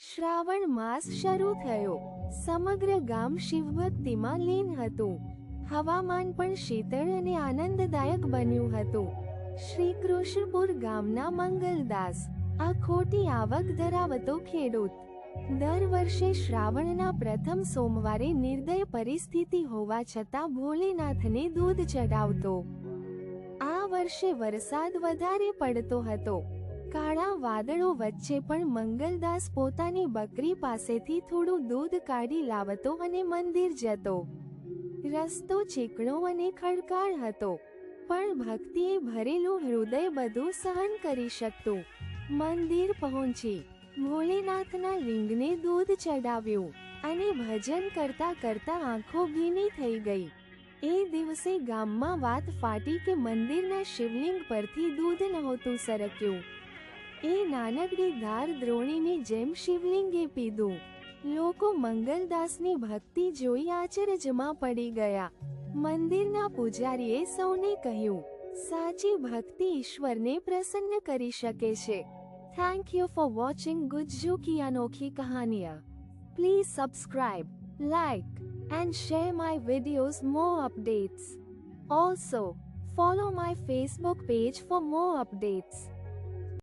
શ્રાવણ માસ શરૂ થયો. સમગ્ર ગામ શિવભક્તિમાં લીન હતું. હવામાન પણ શીતળ અને આનંદદાયક બન્યું હતું. શ્રી કૃષ્ણપુર ગામના મંગલદાસ, આ ખોટી આવક ધરાવતો ખેડૂત. દર વર્ષે શ્રાવણના પ્રથમ સોમવારે નિર્દય પરિસ્થિતિ હોવા છતાં ભોલેનાથને દૂધ ચડાવતો આ વર્ષે વરસાદ વધારે પડતો હતો. કાળા વાદળો વચ્ચે પણ મંગલદાસ પોતાની બકરી પાસેથી થોડું દૂધ કાઢી લાવતો અને મંદિર જતો. રસ્તો ચીકણો અને ખડકાળ હતો, પણ ભક્તિએ ભરેલું હૃદય બધું સહન કરી શકતું. મંદિર પહોંચી, ભોલેનાથના લિંગને દૂધ ચડાવ્યું અને ભજન કરતા કરતા આંખો ભીની થઈ ગઈ. એ દિવસે ગામમાં વાત ફાટી કે મંદિરના શિવલિંગ પરથી દૂધ નહોતું સરક્યું. એ નાનકડી ધાર દ્રોણીની જેમ શિવલિંગે પીધું, લોકો મંગલદાસની ભક્તિ જોઈ આચરજમાં પડી ગયા. મંદિરના પૂજારીએ સૌને કહ્યું, સાચી ભક્તિ ઈશ્વરને પ્રસન્ન કરી શકે છે. Thank you for watching Gujju કી અનોખી કહાનિયા. Please subscribe like and share my videos more updates also follow my Facebook page for more updates.